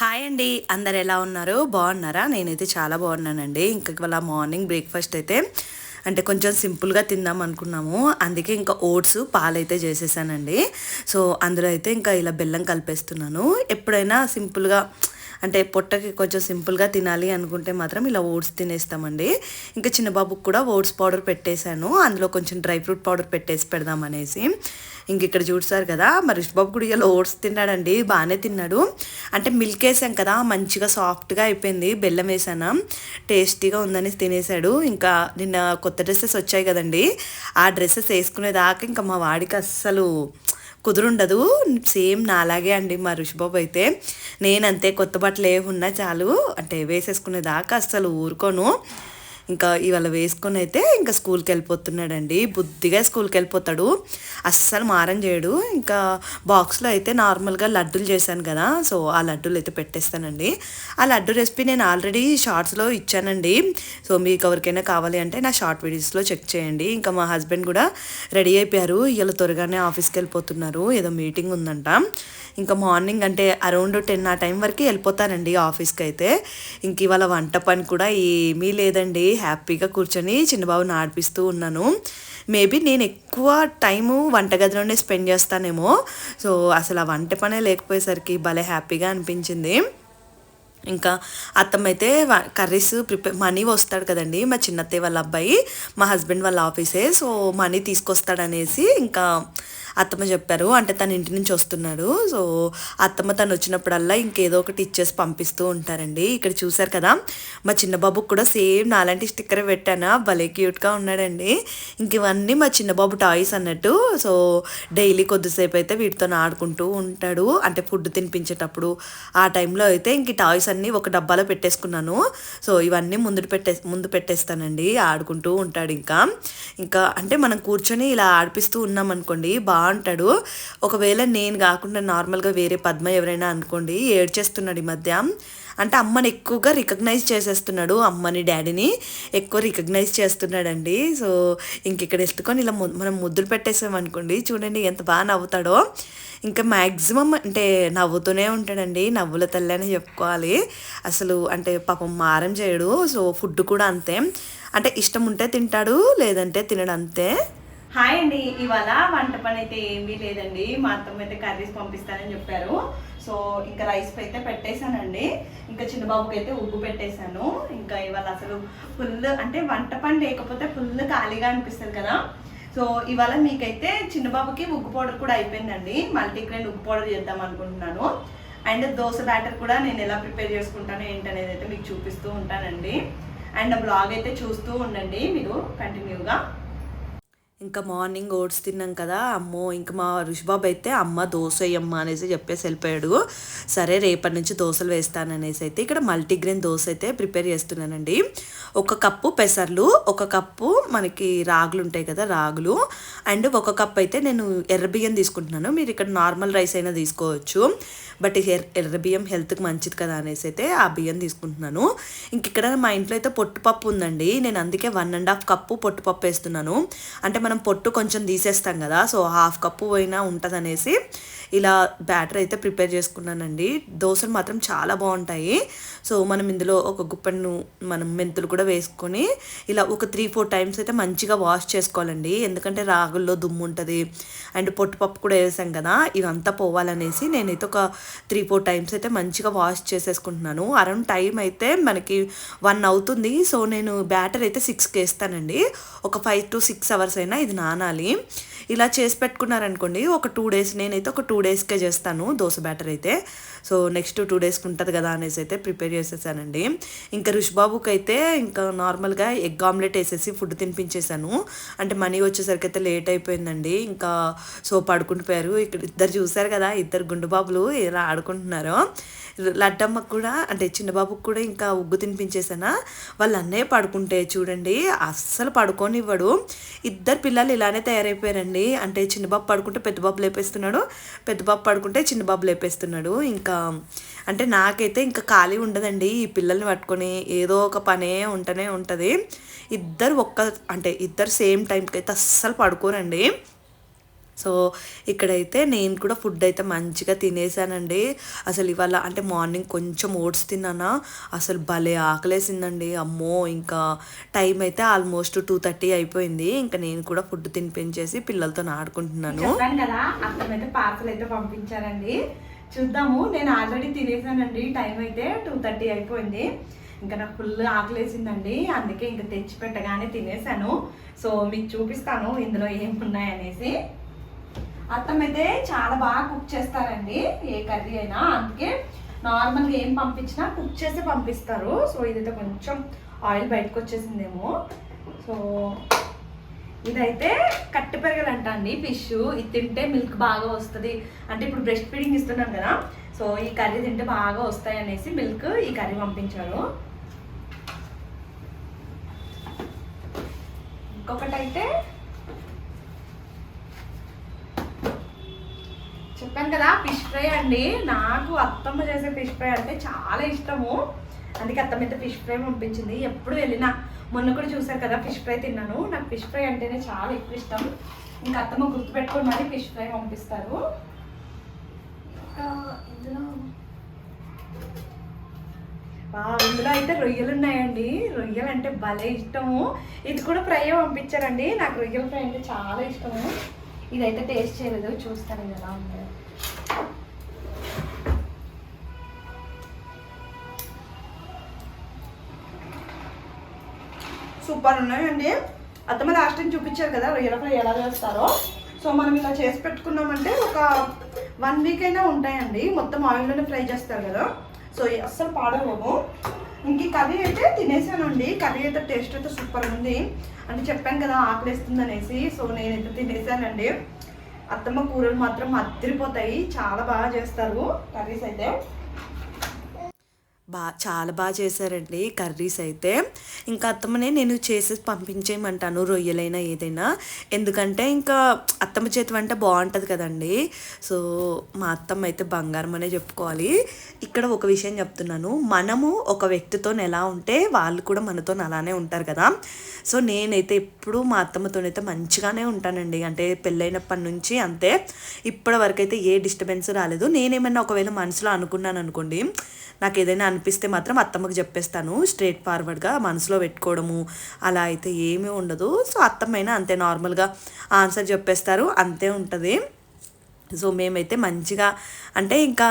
Hi అండి. అందరు ఎలా ఉన్నారు? బాగున్నారా? నేనైతే చాలా బాగున్నానండి. ఇంకా ఇవాళ మార్నింగ్ బ్రేక్ఫాస్ట్ అయితే అంటే కొంచెం సింపుల్గా తిందాం అనుకున్నాము. అందుకే ఇంకా ఓట్స్ పాలైతే చేసేసానండి. సో అందులో అయితే ఇంకా ఇలా బెల్లం కలిపేస్తున్నాను. ఎప్పుడైనా సింపుల్గా అంటే పొట్టకి కొంచెం సింపుల్గా తినాలి అనుకుంటే మాత్రం ఇలా ఓట్స్ తినేస్తామండి. ఇంకా చిన్న బాబుకి కూడా ఓట్స్ పౌడర్ పెట్టేశాను. అందులో కొంచెం డ్రై ఫ్రూట్ పౌడర్ పెట్టేసి పెడదామనేసి. ఇంక ఇక్కడ చూసారు కదా మరి బాబు కూడా ఇలా ఓట్స్ తిన్నాడండి బాగానే తిన్నాడు. అంటే మిల్క్ వేసాం కదా మంచిగా సాఫ్ట్గా అయిపోయింది బెల్లం వేసాను. టేస్టీగా ఉందని తినేసాడు. ఇంకా నిన్న కొత్త డ్రెస్సెస్ వచ్చాయి కదండి ఆ డ్రెస్సెస్ వేసుకునేదాకా ఇంకా మా వాడికి అస్సలు కుదురుండదు. సేమ్ నాలాగే అండి మా ఋషిబాబు అయితే. నేనంతే కొత్త బట్టలు ఏమున్నా చాలు అంటే వేసేసుకునేదాకా అస్సలు ఊరుకోను. ఇంకా ఇవాళ వేసుకొని అయితే ఇంకా స్కూల్కి వెళ్ళిపోతున్నాడండి. బుద్ధిగా స్కూల్కి వెళ్ళిపోతాడు. అస్సలు మారం చేయడు. ఇంకా బాక్స్లో అయితే నార్మల్గా లడ్డూలు చేశాను కదా. సో ఆ లడ్డూలు అయితే పెట్టేస్తానండి. ఆ లడ్డు రెసిపీ నేను ఆల్రెడీ షార్ట్స్లో ఇచ్చానండి. సో మీకు ఎవరికైనా కావాలి అంటే నా షార్ట్ వీడియోస్లో చెక్ చేయండి. ఇంకా మా హస్బెండ్ కూడా రెడీ అయిపోయారు. ఇలా త్వరగానే ఆఫీస్కి వెళ్ళిపోతున్నారు. ఏదో మీటింగ్ ఉందంట. ఇంకా మార్నింగ్ అంటే అరౌండ్ టెన్ ఆ టైం వరకు వెళ్ళిపోతానండి ఆఫీస్కి అయితే ఇంక ఇవాళ వంట పని కూడా ఏమీ లేదండి. హ్యాపీగా కూర్చొని చిన్నబాబుని ఆడిపిస్తూ ఉన్నాను. మేబీ నేను ఎక్కువ టైము వంటగదిలోనే స్పెండ్ చేస్తానేమో. సో అసలు ఆ వంట పనే లేకపోయేసరికి భలే హ్యాపీగా అనిపించింది. ఇంకా అత్తమ్మ అయితే కర్రీస్ ప్రిపేర్ మనీ వస్తాడు కదండి. మా చిన్నత్తయ్య వాళ్ళ అబ్బాయి మా హస్బెండ్ వాళ్ళ ఆఫీసే. సో మనీ తీసుకొస్తాడనేసి ఇంకా అత్తమ్మ చెప్పారు. అంటే తన ఇంటి నుంచి వస్తున్నాడు. సో అత్తమ్మ తను వచ్చినప్పుడల్లా ఇంకేదో ఒకటి ఇచ్చేసి పంపిస్తూ ఉంటారండి. ఇక్కడ చూసారు కదా మా చిన్న బాబుకి కూడా సేమ్ నాలాంటి స్టిక్కర్ పెట్టానా? భలే క్యూట్గా ఉన్నాడండి. ఇంక ఇవన్నీ మా చిన్న బాబు టాయ్స్ అన్నట్టు. సో డైలీ కొద్దిసేపు అయితే వీటితో ఆడుకుంటూ ఉంటాడు. అంటే ఫుడ్ తినిపించేటప్పుడు ఆ టైంలో అయితే ఇంక టాయ్స్ అన్నీ ఒక డబ్బాలో పెట్టేసుకున్నాను. సో ఇవన్నీ ముందు పెట్టే ముందు పెట్టేస్తానండి. ఆడుకుంటూ ఉంటాడు ఇంకా. ఇంకా అంటే మనం కూర్చొని ఇలా ఆడిపిస్తూ ఉన్నాం అనుకోండి బాగా అంటాడు ఒకవేళ నేను కాకుండా నార్మల్గా వేరే పద్మ ఎవరైనా అనుకోండి ఏడ్చేస్తున్నాడు ఈ మధ్య. అంటే అమ్మని ఎక్కువగా రికగ్నైజ్ చేసేస్తున్నాడు అమ్మని డాడీని ఎక్కువ రికగ్నైజ్ చేస్తున్నాడండి. సో ఇంక ఇక్కడ ఎత్తుకొని ఇలా మనం ముద్దులు పెట్టేసామనుకోండి చూడండి ఎంత బాగా నవ్వుతాడో. ఇంకా మ్యాక్సిమం అంటే నవ్వుతూనే ఉంటాడండి. నవ్వుల తల్లి అని చెప్పుకోవాలి. అసలు అంటే పాపం మారం చేయడు. సో ఫుడ్ కూడా అంతే. అంటే ఇష్టం ఉంటే తింటాడు లేదంటే తినడు అంతే. హాయ్ అండి. ఇవాళ వంట పని అయితే ఏమీ లేదండి. మా అత్తమ్మ అయితే కర్రీస్ పంపిస్తానని చెప్పారు. సో ఇంకా రైస్ అయితే పెట్టేశానండి. ఇంకా చిన్న బాబుకి అయితే ఉగ్గు పెట్టేశాను. ఇంకా ఇవాళ అసలు ఫుల్ అంటే వంట పని లేకపోతే ఫుల్ ఖాళీగా అనిపిస్తుంది కదా. సో ఇవాళ మీకైతే చిన్న బాబుకి ఉగ్గు పౌడర్ కూడా అయిపోయిందండి. మల్టీగ్రెయిన్ ఉగ్గు పౌడర్ చేద్దాం అనుకుంటున్నాను. అండ్ దోశ బ్యాటర్ కూడా నేను ఎలా ప్రిపేర్ చేసుకుంటాను ఏంటనేది అయితే మీకు చూపిస్తూ ఉంటానండి. అండ్ బ్లాగ్ అయితే చూస్తూ ఉండండి మీరు కంటిన్యూగా. ఇంకా మార్నింగ్ ఓట్స్ తిన్నాం కదా అమ్మో ఇంకా మా రుషిబాబు అయితే అమ్మ దోశ వేయమ్మ అనేసి చెప్పేసి వెళ్ళిపోయాడు. సరే రేపటి నుంచి దోశలు వేస్తాననేసి అయితే ఇక్కడ మల్టీగ్రెయిన్ దోశ అయితే ప్రిపేర్ చేస్తున్నానండి. ఒక కప్పు పెసర్లు ఒక కప్పు మనకి రాగులు ఉంటాయి కదా రాగులు. అండ్ ఒక కప్ అయితే నేను ఎర్ర బియ్యం తీసుకుంటున్నాను. మీరు ఇక్కడ నార్మల్ రైస్ అయినా తీసుకోవచ్చు. బట్ ఎర్ర బియ్యం హెల్త్కి మంచిది కదా అనేసి అయితే ఆ బియ్యం తీసుకుంటున్నాను. ఇంక ఇక్కడ మా ఇంట్లో అయితే పొట్టుపప్పు ఉందండి. నేను అందుకే వన్ అండ్ హాఫ్ కప్పు పొట్టుపప్పు వేస్తున్నాను. అంటే మనం పొట్టు కొంచెం తీసేస్తాం కదా సో హాఫ్ కప్పు పోయినా ఉంటుంది అనేసి ఇలా బ్యాటర్ అయితే ప్రిపేర్ చేసుకున్నానండి. దోశలు మాత్రం చాలా బాగుంటాయి. సో మనం ఇందులో ఒక గుప్పెను మనం మెంతులు కూడా వేసుకొని ఇలా ఒక త్రీ ఫోర్ టైమ్స్ అయితే మంచిగా వాష్ చేసుకోవాలండి. ఎందుకంటే రాగుల్లో దుమ్ము ఉంటుంది. అండ్ పొట్టుపప్పు కూడా వేసాం కదా ఇవంతా పోవాలనేసి నేనైతే ఒక త్రీ ఫోర్ టైమ్స్ అయితే మంచిగా వాష్ చేసేసుకుంటున్నాను. అరౌండ్ టైం అయితే మనకి వన్ అవుతుంది. సో నేను బ్యాటర్ అయితే సిక్స్కి వేస్తానండి. ఒక ఫైవ్ టు సిక్స్ అవర్స్ అయినా ఇది నానాలి. ఇలా చేసి పెట్టుకున్నారనుకోండి ఒక టూ డేస్ నేనైతే ఒక టూ డేస్కే చేస్తాను దోశ బ్యాటర్ అయితే. సో నెక్స్ట్ టూ డేస్కి ఉంటుంది కదా అనేసి అయితే ప్రిపేర్ చేసేసానండి. ఇంకా రుషిబాబుకి అయితే ఇంకా నార్మల్గా ఎగ్ ఆమ్లెట్ వేసేసి ఫుడ్ తినిపించేశాను అంటే మనీ వచ్చేసరికి అయితే లేట్ అయిపోయిందండి. ఇంకా సో పడుకుంటుపోయారు ఇక్కడ ఇద్దరు చూశారు కదా ఇద్దరు గుండు బాబులు ఇలా ఆడుకుంటున్నారు. లడ్డమ్మకు కూడా అంటే చిన్న బాబుకి కూడా ఇంకా ఉగ్గు తినిపించేసానా వాళ్ళ అన్నయ్య పడుకుంటే చూడండి అస్సలు పడుకోనివ్వడు. ఇద్దరు పిల్లలు ఇలానే తయారైపోయారండి. అంటే చిన్న బాబు పడుకుంటే పెద్ద బాబు లేపేస్తున్నాడు పెద్ద బాబు పడుకుంటే చిన్న బాబు లేపేస్తున్నాడు. ఇంకా అంటే నాకైతే ఇంకా ఖాళీ ఉండదండి. ఈ పిల్లల్ని పట్టుకొని ఏదో ఒక పనే ఉంటూనే ఉంటుంది. ఇద్దరు ఒక్క అంటే ఇద్దరు సేమ్ టైంకి అయితే అస్సలు పడుకోరండి. సో ఇక్కడైతే నేను కూడా ఫుడ్ అయితే మంచిగా తినేసానండి. అసలు ఇవాళ అంటే మార్నింగ్ కొంచెం ఓట్స్ తిన్నానా అసలు భలే ఆకలేసిందండి. అమ్మో ఇంకా టైం అయితే ఆల్మోస్ట్ టూ థర్టీ అయిపోయింది. ఇంకా నేను కూడా ఫుడ్ తినిపించేసి పిల్లలతో ఆడుకుంటున్నాను. కదా అత్తమైతే పార్సల్ అయితే పంపించారండి. చూద్దాము నేను ఆల్రెడీ తినేసానండి. టైం అయితే టూ థర్టీ అయిపోయింది. ఇంకా నాకు ఫుల్ ఆకలేసిందండి. అందుకే ఇంకా తెచ్చి పెట్టగానే తినేసాను. సో మీకు చూపిస్తాను ఇందులో ఏమున్నాయనేసి. అత్తమైతే చాలా బాగా కుక్ చేస్తారండి. ఏ కర్రీ అయినా. అందుకే నార్మల్గా ఏం పంపించినా కుక్ చేసి పంపిస్తారు. సో ఇదైతే కొంచెం ఆయిల్ బయటకు వచ్చేసిందేమో. సో ఇదైతే కట్టి పెరగలంట అండి ఫిష్. ఇది తింటే మిల్క్ బాగా వస్తుంది. అంటే ఇప్పుడు బ్రెస్ట్ ఫీడింగ్ ఇస్తున్నాం కదా. సో ఈ కర్రీ తింటే బాగా వస్తాయి అనేసి మిల్క్ ఈ కర్రీ పంపించారు. ఇంకొకటైతే చెప్పాను కదా ఫిష్ ఫ్రై అండి. నాకు అత్తమ్మ చేసే ఫిష్ ఫ్రై అంటే చాలా ఇష్టము. అందుకే అత్తమ్మ అయితే ఫిష్ ఫ్రై పంపించింది. ఎప్పుడు వెళ్ళినా. మొన్న కూడా చూసారు కదా ఫిష్ ఫ్రై తిన్నాను. నాకు ఫిష్ ఫ్రై అంటేనే చాలా ఎక్కువ ఇష్టం. ఇంకా అత్తమ్మ గుర్తుపెట్టుకొని మరీ ఫిష్ ఫ్రై పంపిస్తారు. ఇందులో అయితే రొయ్యలు ఉన్నాయండి. రొయ్యలు అంటే భలే ఇష్టము. ఇది కూడా ఫ్రై పంపించారండి. నాకు రొయ్యల ఫ్రై అంటే చాలా ఇష్టము. ఇదైతే టేస్ట్ చేయలేదు. చూస్తాను ఎలా ఉందో. సూపర్ ఉన్నాయండి. అత్తమ్మ లాస్ట్ టైం చూపించారు కదా రొయ్యల ఫ్రై ఎలా చేస్తారో. సో మనం ఇలా చేసి పెట్టుకున్నామంటే ఒక వన్ వీక్ అయినా ఉంటాయండి. మొత్తం ఆయిల్లోనే ఫ్రై చేస్తారు కదా. సో అస్సలు పాడవము ఇంక కర్రీ అయితే తినేసానండి. కర్రీ అయితే టేస్ట్ అయితే సూపర్ ఉంది. అంటే చెప్పాను కదా ఆకలిస్తుంది అనేసి సో నేనైతే తినేసానండి. అత్తమ్మ కూరలు మాత్రం అద్దరిపోతాయి. చాలా బాగా చేస్తారు కర్రీస్ అయితే. బా చాలా బాగా చేశారండి కర్రీస్ అయితే. ఇంకా అత్తమ్మనే నేను చేసి పంపించేయమంటాను రొయ్యలైనా ఏదైనా. ఎందుకంటే ఇంకా అత్తమ్మ చేతి వంట బాగుంటుంది కదండి. సో మా అత్తమ్మ అయితే బంగారం అనే చెప్పుకోవాలి. ఇక్కడ ఒక విషయం చెప్తున్నాను. మనము ఒక వ్యక్తితో ఎలా ఉంటే వాళ్ళు కూడా మనతో అలానే ఉంటారు కదా. సో నేనైతే ఎప్పుడు మా అత్తమ్మతోనైతే మంచిగానే ఉంటానండి. అంటే పెళ్ళైనప్పటి నుంచి అంతే. ఇప్పటి వరకు అయితే ఏ డిస్టర్బెన్స్ రాలేదు. నేనేమన్నా ఒకవేళ మనసులో అనుకున్నాను అనుకోండి నాకు ఏదైనా అనిపిస్తే మాత్రం అత్తమ్మకి చెప్పేస్తాను. స్ట్రేట్ ఫార్వర్డ్గా మనసులో పెట్టుకోవడము అలా అయితే ఏమీ ఉండదు. సో అత్తమ్మైనా అంతే నార్మల్గా ఆన్సర్ చెప్పేస్తారు. అంతే ఉంటుంది. సో మేమైతే మంచిగా అంటే ఇంకా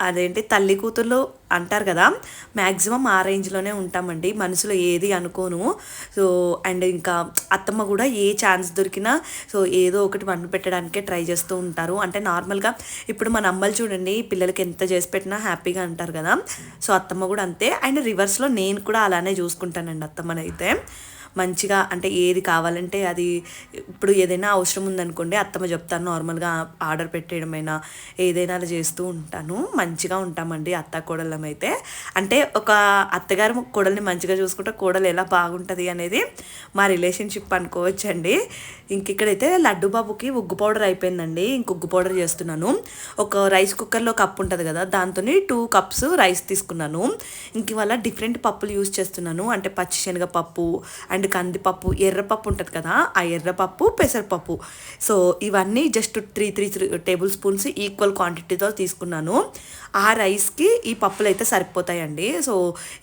అదేంటి తల్లి కూతుర్లు అంటారు కదా మ్యాక్సిమం ఆ రేంజ్లోనే ఉంటామండి. మనసులో ఏది అనుకోను. సో అండ్ ఇంకా అత్తమ్మ కూడా ఏ ఛాన్స్ దొరికినా సో ఏదో ఒకటి వండి పెట్టడానికే ట్రై చేస్తూ ఉంటారు. అంటే నార్మల్గా ఇప్పుడు మన అమ్మలు చూడండి పిల్లలకి ఎంత చేసి పెట్టినా హ్యాపీగా అంటారు కదా. సో అత్తమ్మ కూడా అంతే. అండ్ రివర్స్లో నేను కూడా అలానే చూసుకుంటానండి అత్తమ్మనైతే. మంచిగా అంటే ఏది కావాలంటే అది ఇప్పుడు ఏదైనా అవసరం ఉందనుకోండి అత్తమ్మ చెప్తాను నార్మల్గా ఆర్డర్ పెట్టేయడమైనా ఏదైనా అలా చేస్తూ ఉంటాను. మంచిగా ఉంటామండి అత్త కోడలం అయితే. అంటే ఒక అత్తగారు కోడల్ని మంచిగా చూసుకుంటే కోడలు ఎలా బాగుంటుంది అనేది మా రిలేషన్షిప్ అనుకోవచ్చండి. ఇంక ఇక్కడైతే లడ్డు బాబుకి ఉగ్గు పౌడర్ అయిపోయిందండి. ఇంక ఉగ్గు పౌడర్ చేస్తున్నాను. ఒక రైస్ కుక్కర్లో కప్ ఉంటుంది కదా దాంతో టూ కప్స్ రైస్ తీసుకున్నాను. ఇంక ఇవాళ డిఫరెంట్ పప్పులు యూస్ చేస్తున్నాను. అంటే పచ్చిశనగ పప్పు అండ్ కందిపప్పు ఎర్రపప్పు ఉంటుంది కదా ఆ ఎర్రపప్పు పెసరపప్పు. సో ఇవన్నీ just three three three tablespoons equal క్వాంటిటీతో తీసుకున్నాను. ఆ రైస్కి ఈ పప్పులు అయితే సరిపోతాయండి. సో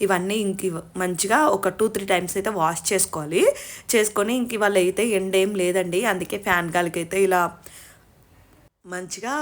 ఇవన్నీ ఇంక మంచిగా ఒక టూ త్రీ టైమ్స్ అయితే వాష్ చేసుకోవాలి. చేసుకొని ఇంక ఇవాళ అయితే ఎండ ఏం లేదండి. అందుకే ఫ్యాన్ గాలికి అయితే ఇలా మంచిగా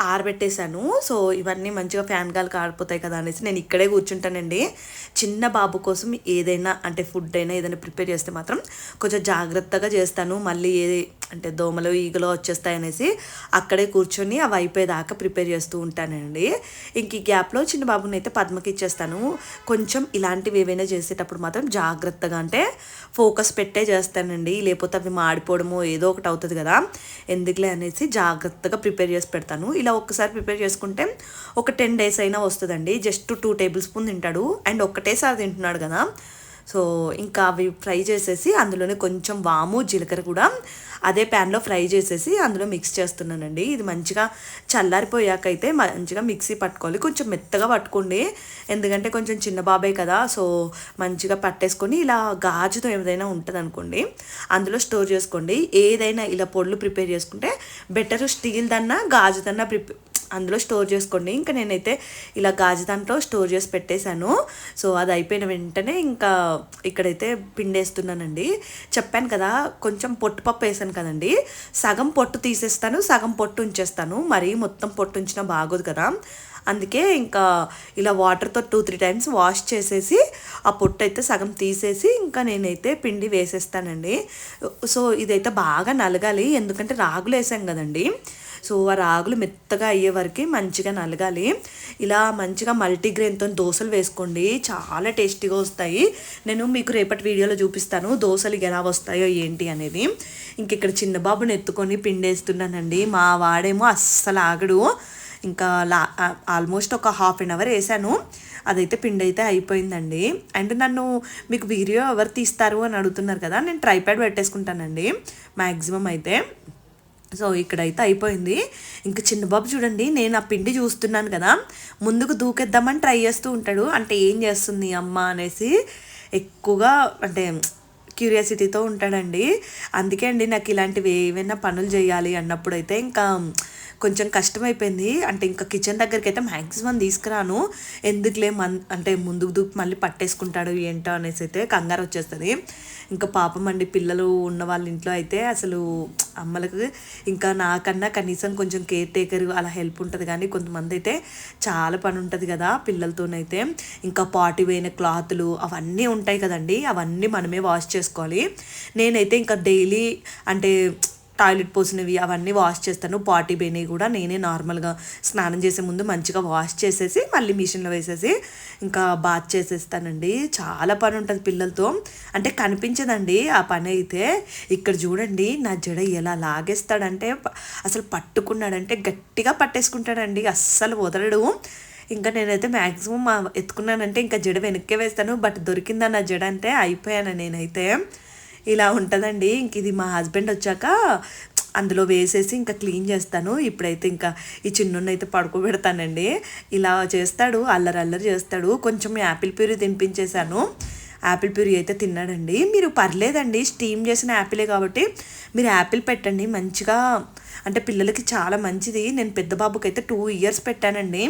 ఆరబెట్టేశాను. సో ఇవన్నీ మంచిగా ఫ్యాన్ గాలి ఆరిపోతాయి కదా అనేసి నేను ఇక్కడే కూర్చుంటానండి. చిన్న బాబు కోసం ఏదైనా అంటే ఫుడ్ అయినా ఏదైనా ప్రిపేర్ చేస్తే మాత్రం కొంచెం జాగ్రత్తగా చేస్తాను. మళ్ళీ ఏది అంటే దోమలు ఈగలు వచ్చేస్తాయి అనేసి అక్కడే కూర్చొని అవి అయిపోయేదాకా ప్రిపేర్ చేస్తూ ఉంటానండి. ఇంక ఈ గ్యాప్లో చిన్న బాబుని అయితే పద్మకి ఇచ్చేస్తాను. కొంచెం ఇలాంటివి ఏవైనా చేసేటప్పుడు మాత్రం జాగ్రత్తగా అంటే ఫోకస్ పెట్టే చేస్తానండి. లేకపోతే అవి మాడిపోవడము ఏదో ఒకటి అవుతుంది కదా. ఎందుకులే అనేసి జాగ్రత్తగా ప్రిపేర్ చేసి పెడతాను. ఇలా ఒక్కసారి ప్రిపేర్ చేసుకుంటే ఒక టెన్ డేస్ అయినా వస్తుందండి. జస్ట్ టూ టేబుల్ స్పూన్ తింటాడు. అండ్ ఒక్కటేసారి తింటున్నాడు కదా. సో ఇంకా అవి ఫ్రై చేసేసి అందులోనే కొంచెం వాము జీలకర్ర కూడా అదే ప్యాన్లో ఫ్రై చేసేసి అందులో మిక్స్ చేస్తున్నానండి. ఇది మంచిగా చల్లారిపోయాకైతే మంచిగా మిక్సీ పట్టుకోవాలి. కొంచెం మెత్తగా పట్టుకోండి. ఎందుకంటే కొంచెం చిన్న బాబాయ్ కదా సో మంచిగా పట్టేసుకొని ఇలా గాజుతో ఏదైనా ఉంటుంది అనుకోండి అందులో స్టోర్ చేసుకోండి. ఏదైనా ఇలా పొడులు ప్రిపేర్ చేసుకుంటే బెటర్ స్టీల్ దన్నా ప్రిపేర్ అందులో స్టోర్ చేసుకోండి. ఇంకా నేనైతే ఇలా గాజు దాంట్లో స్టోర్ చేసి పెట్టేశాను. సో అది అయిపోయిన వెంటనే ఇంకా ఇక్కడైతే పిండేస్తున్నానండి. చెప్పాను కదా కొంచెం పొట్టు పప్పు వేసాను కదండి. సగం పొట్టు తీసేస్తాను సగం పొట్టు ఉంచేస్తాను. మరీ మొత్తం పొట్టు ఉంచినా బాగోదు కదా. అందుకే ఇంకా ఇలా వాటర్తో టూ త్రీ టైమ్స్ వాష్ చేసేసి ఆ పొట్టు అయితే సగం తీసేసి ఇంకా నేనైతే పిండి వేసేస్తానండి. సో ఇదైతే బాగా నలగాలి. ఎందుకంటే రాగులు వేసాం కదండి. సో ఆ రాగులు మెత్తగా అయ్యే వరకు మంచిగా నలగాలి. ఇలా మంచిగా మల్టీగ్రెయిన్తో దోశలు వేసుకోండి. చాలా టేస్టీగా వస్తాయి. నేను మీకు రేపటి వీడియోలో చూపిస్తాను దోశలు ఎలా వస్తాయో ఏంటి అనేది. ఇంక ఇక్కడ చిన్న బాబుని ఎత్తుకొని పిండేస్తున్నానండి. మా వాడేమో అస్సలు ఆగడు. ఇంకా లా ఆల్మోస్ట్ ఒక హాఫ్ అన్ అవర్ వేసాను. అదైతే పిండి అయితే అయిపోయిందండి. అండ్ నన్ను మీకు వీడియో ఎవరు తీస్తారు అని అడుగుతున్నారు కదా నేను ట్రైప్యాడ్ పెట్టేసుకుంటానండి. మ్యాక్సిమం అయితే. సో ఇక్కడైతే అయిపోయింది. ఇంకా చిన్న బాబు చూడండి నేను ఆ పిండి చూస్తున్నాను కదా. ముందుకు దూకేద్దామని ట్రై చేస్తూ ఉంటాడు. అంటే ఏం చేస్తుంది అమ్మ అనేసి ఎక్కువగా అంటే క్యూరియాసిటీతో ఉంటాడండి. అందుకే అండి నాకు ఇలాంటివి ఏవైనా పనులు చేయాలి అన్నప్పుడు అయితే ఇంకా కొంచెం కష్టమైపోయింది. అంటే ఇంకా కిచెన్ దగ్గరికి అయితే మ్యాక్సిమం తీసుకురాను. ఎందుకులే మన్ అంటే ముందుకు దూకి మళ్ళీ పట్టేసుకుంటాడు ఏంటో అనేసి అయితే కంగారు వచ్చేస్తుంది. ఇంకా పాపం అండి పిల్లలు ఉన్న వాళ్ళ ఇంట్లో అయితే అసలు అమ్మలకు ఇంకా నాకన్నా కనీసం కొంచెం కేర్ టేకర్ అలా హెల్ప్ ఉంటుంది. కానీ కొంతమంది అయితే చాలా పని ఉంటుంది కదా పిల్లలతోనైతే. ఇంకా పాటి పోయిన క్లాతులు అవన్నీ ఉంటాయి కదండి అవన్నీ మనమే వాష్ చేసుకోవాలి. నేనైతే ఇంకా డైలీ అంటే టాయిలెట్ పోసినవి అవన్నీ వాష్ చేస్తాను. పాటీ బేని కూడా నేనే నార్మల్గా స్నానం చేసే ముందు మంచిగా వాష్ చేసేసి మళ్ళీ మిషన్లో వేసేసి ఇంకా బాత్ చేసేస్తానండి. చాలా పని ఉంటుంది పిల్లలతో. అంటే కనిపించదండి ఆ పని అయితే. ఇక్కడ చూడండి నా జడ ఎలా లాగేస్తాడంటే అసలు పట్టుకున్నాడంటే గట్టిగా పట్టేసుకుంటాడండి. అస్సలు వదలడు. ఇంకా నేనైతే మ్యాక్సిమం ఎత్తుకున్నానంటే ఇంకా జడ వెనక్కే వేస్తాను. బట్ దొరికిందా నా జడ అంటే అయిపోయాను నేనైతే. ఇలా ఉంటుందండి. ఇంక ఇది మా హస్బెండ్ వచ్చాక అందులో వేసేసి ఇంకా క్లీన్ చేస్తాను. ఇప్పుడైతే ఇంకా ఈ చిన్నున్న అయితే పడుకోబెడతానండి. ఇలా చేస్తాడు అల్లరి అల్లరి చేస్తాడు. కొంచెం యాపిల్ ప్యూరీ తినిపించేశాను. యాపిల్ ప్యూరీ అయితే తిన్నాడండి. మీరు పర్లేదండి స్టీమ్ చేసిన యాపిలే కాబట్టి మీరు యాపిల్ పెట్టండి. మంచిగా అంటే పిల్లలకి చాలా మంచిది. నేను పెద్ద బాబుకి అయితే టూ ఇయర్స్ పెట్టానండి.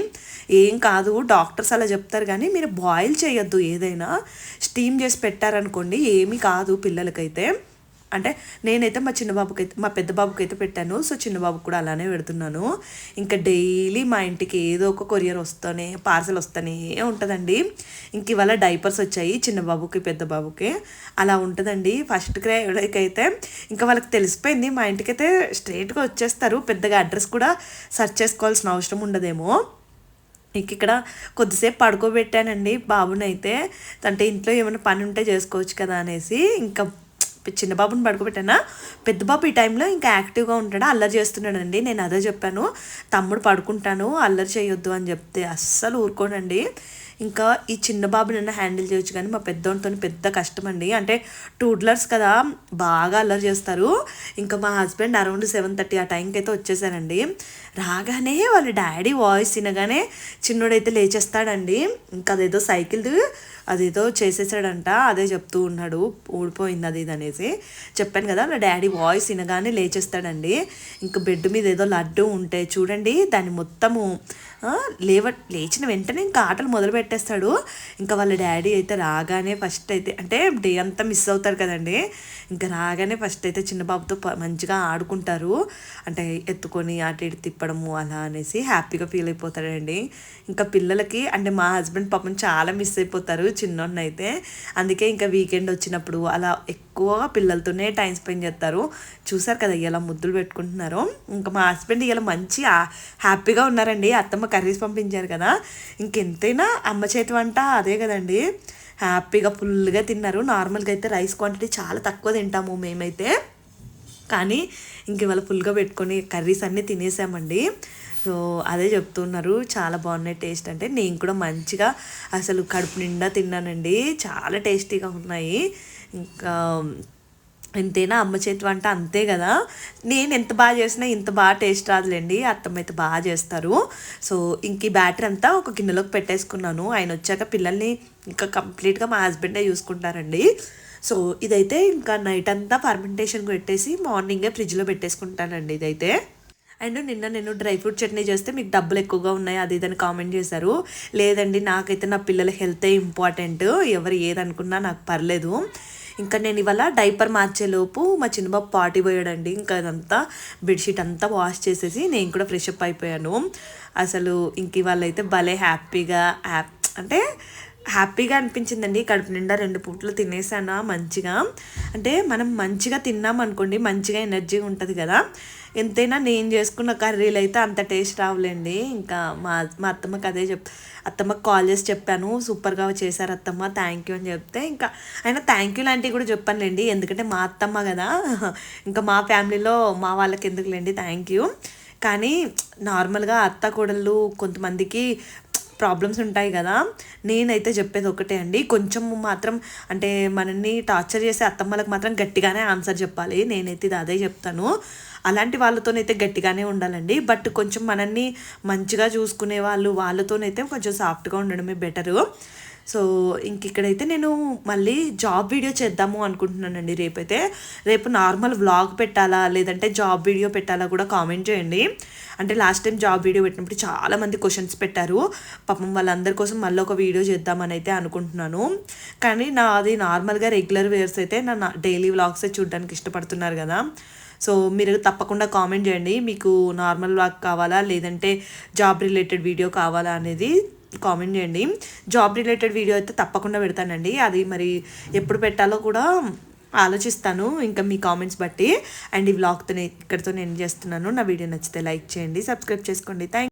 ఏం కాదు డాక్టర్స్ అలా చెప్తారు కానీ మీరు బాయిల్ చేయొద్దు ఏదైనా. స్టీమ్ చేసి పెట్టారనుకోండి ఏమీ కాదు పిల్లలకైతే. అంటే నేనైతే మా చిన్న బాబుకి అయితే మా పెద్ద బాబుకి అయితే పెట్టాను. సో చిన్న బాబుకి కూడా అలానే పెడుతున్నాను. ఇంకా డైలీ మా ఇంటికి ఏదో ఒక కొరియర్ వస్తూనే పార్సల్ వస్తూనే ఉంటుందండి. ఇంక ఇవాళ డైపర్స్ వచ్చాయి చిన్న బాబుకి పెద్ద బాబుకి. అలా ఉంటుందండి. ఫస్ట్ క్రైకి అయితే ఇంకా వాళ్ళకి తెలిసిపోయింది. మా ఇంటికి అయితే స్ట్రైట్గా వచ్చేస్తారు. పెద్దగా అడ్రస్ కూడా సెర్చ్ చేసుకోవాల్సిన అవసరం ఉండదేమో. ఇంక ఇక్కడ కొద్దిసేపు పడుకోబెట్టానండి బాబునైతే. అంటే ఇంట్లో ఏమైనా పని ఉంటే చేసుకోవచ్చు కదా అనేసి. ఇంకా చిన్న బాబుని పడుకోబెట్టానా? పెద్ద బాబు ఈ టైంలో ఇంకా యాక్టివ్గా ఉంటాడు? అల్లరి చేస్తున్నాడండి. నేను అదే చెప్పాను. తమ్ముడు పడుకుంటాను అల్లరి చేయొద్దు అని చెప్తే అస్సలు ఊరుకోనండి ఇంకా ఈ చిన్న బాబునైనా హ్యాండిల్ చేయొచ్చు కానీ మా పెద్దోడితో పెద్ద కష్టం అండి అంటే టూడ్లర్స్ కదా బాగా అల్లరి చేస్తారు. ఇంకా మా హస్బెండ్ అరౌండ్ సెవెన్ థర్టీ ఆ టైంకి అయితే వచ్చేసారండి. రాగానే వాళ్ళ డాడీ వాయిస్ వినగానే చిన్నోడైతే లేచేస్తాడండి. ఇంకా అదేదో సైకిల్ అదేదో చేసేసాడంట అదే చెప్తూ ఉన్నాడు ఊడిపోయింది అది ఇది అనేసి. చెప్పాను కదా నా డాడీ వాయిస్ వినగానే లేచేస్తాడండి. ఇంకా బెడ్ మీద ఏదో లడ్డు ఉంటే చూడండి దాన్ని మొత్తము లేవ లేచిన వెంటనే ఇంకా ఆటలు మొదలు పెట్టేస్తాడు. ఇంకా వాళ్ళ డాడీ అయితే రాగానే ఫస్ట్ అయితే అంటే డే అంతా మిస్ అవుతారు కదండి. ఇంకా రాగానే ఫస్ట్ అయితే చిన్న బాబుతో మంచిగా ఆడుకుంటారు. అంటే ఎత్తుకొని అటు ఇటు తిప్పడము అలా అనేసి హ్యాపీగా ఫీల్ అయిపోతాడండి. ఇంకా పిల్లలకి అంటే మా హస్బెండ్ పాపం చాలా మిస్ అయిపోతారు. చిన్నోడిని అయితే అందుకే ఇంకా వీకెండ్ వచ్చినప్పుడు అలా ఎక్కువగా పిల్లలతోనే టైం స్పెండ్ చేస్తారు. చూసారు కదా ఇలా ముద్దులు పెట్టుకుంటున్నారు. ఇంకా మా హస్బెండ్ ఇలా మంచి హ్యాపీగా ఉన్నారండి. అత్తమ్మ కర్రీస్ పంపించారు కదా. ఇంకెంతైనా అమ్మ చేతి వంట అదే కదండి. హ్యాపీగా ఫుల్గా తిన్నారు. నార్మల్గా అయితే రైస్ క్వాంటిటీ చాలా తక్కువ తింటాము మేమైతే. కానీ ఇంక ఇవాళ ఫుల్గా పెట్టుకొని కర్రీస్ అన్నీ తినేసామండి. సో అదే చెప్తున్నారు. చాలా బాగున్నాయి టేస్ట్. అంటే నేను కూడా మంచిగా అసలు కడుపు నిండా తిన్నానండి. చాలా టేస్టీగా ఉన్నాయి. ఇంకా ఎంతైనా అమ్మ చేతి వంట అంతే కదా. నేను ఎంత బాగా చేసినా ఇంత బాగా టేస్ట్ రాదులేండి. అత్తమ్మ అయితే బాగా చేస్తారు. సో ఇంక ఈ బ్యాటర్ అంతా ఒక గిన్నెలోకి పెట్టేసుకున్నాను. ఆయన వచ్చాక పిల్లల్ని ఇంకా కంప్లీట్గా మా హస్బెండే చూసుకుంటారండి. సో ఇదైతే ఇంకా నైట్ అంతా ఫర్మెంటేషన్ పెట్టేసి మార్నింగే ఫ్రిడ్జ్లో పెట్టేసుకుంటానండి ఇదైతే. అండ్ నిన్న నేను డ్రై ఫ్రూట్ చట్నీ చేస్తే మీకు డబ్బులు ఎక్కువగా ఉన్నాయి అది ఇదని కామెంట్ చేశారు. లేదండి నాకైతే నా పిల్లల హెల్తే ఇంపార్టెంట్ ఎవరు ఏదనుకున్నా నాకు పర్లేదు. ఇంకా నేను ఇవాళ డైపర్ మార్చేలోపు మా చిన్నబాబు పాటి పోయాడండి ఇంకా అదంతా బెడ్షీట్ అంతా వాష్ చేసేసి నేను కూడా ఫ్రెష్ అప్ అయిపోయాను. అసలు ఇంక ఇవాళ అయితే భలే హ్యాపీగా హ్యాప్ అంటే హ్యాపీగా అనిపించిందండి. కడుపు నిండా రెండు పూట్లు తినేసానా మంచిగా. అంటే మనం మంచిగా తిన్నాం అనుకోండి మంచిగా ఎనర్జీ ఉంటుంది కదా. ఎంతైనా నేను చేసుకున్న కర్రీలు అయితే అంత టేస్ట్ రావులేండి. ఇంకా మా మా అత్తమ్మకి అదే చెప్ అత్తమ్మకి కాల్ చేసి చెప్పాను. సూపర్గా చేశారు అత్తమ్మ థ్యాంక్ యూ అని చెప్తే ఇంకా అయినా థ్యాంక్ యూ లాంటివి కూడా చెప్పానులేండి. ఎందుకంటే మా అత్తమ్మ కదా. ఇంకా మా ఫ్యామిలీలో మా వాళ్ళకి ఎందుకులేండి థ్యాంక్ యూ కానీ నార్మల్గా అత్త కోడళ్ళు కొంతమందికి ప్రాబ్లమ్స్ ఉంటాయి కదా. నేనైతే చెప్పేది ఒకటే అండి. కొంచెం మాత్రం అంటే మనల్ని టార్చర్ చేసే అత్తమ్మలకు మాత్రం గట్టిగానే ఆన్సర్ చెప్పాలి. నేనైతే ఇది అదే చెప్తాను. అలాంటి వాళ్ళతోనైతే గట్టిగానే ఉండాలండి. బట్ కొంచెం మనల్ని మంచిగా చూసుకునే వాళ్ళు వాళ్ళతోనైతే కొంచెం సాఫ్ట్గా ఉండడమే బెటరు సో ఇంక ఇక్కడైతే నేను మళ్ళీ జాబ్ వీడియో చేద్దాము అనుకుంటున్నానండి రేపైతే. రేపు నార్మల్ వ్లాగ్ పెట్టాలా లేదంటే జాబ్ వీడియో పెట్టాలా కూడా కామెంట్ చేయండి. అంటే లాస్ట్ టైం జాబ్ వీడియో పెట్టినప్పుడు చాలామంది క్వశ్చన్స్ పెట్టారు. పాపం వాళ్ళందరి కోసం మళ్ళీ ఒక వీడియో చేద్దామని అయితే అనుకుంటున్నాను. కానీ నా అది నార్మల్గా రెగ్యులర్ వేర్స్ అయితే నా డైలీ వ్లాగ్స్ చూడడానికి ఇష్టపడుతున్నారు కదా. సో మీరు తప్పకుండా కామెంట్ చేయండి. మీకు నార్మల్ వ్లాగ్ కావాలా లేదంటే జాబ్ రిలేటెడ్ వీడియో కావాలా అనేది కామెంట్ చేయండి. జాబ్ రిలేటెడ్ వీడియో అయితే తప్పకుండా పెడతానండి. అది మరి ఎప్పుడు పెట్టాలో కూడా ఆలోచిస్తాను. ఇంకా మీ కామెంట్స్ బట్టి. అండ్ ఈ వ్లాగ్తో ఇక్కడితో నేను చేస్తున్నాను. నా వీడియో నచ్చితే లైక్ చేయండి సబ్స్క్రైబ్ చేసుకోండి. థ్యాంక్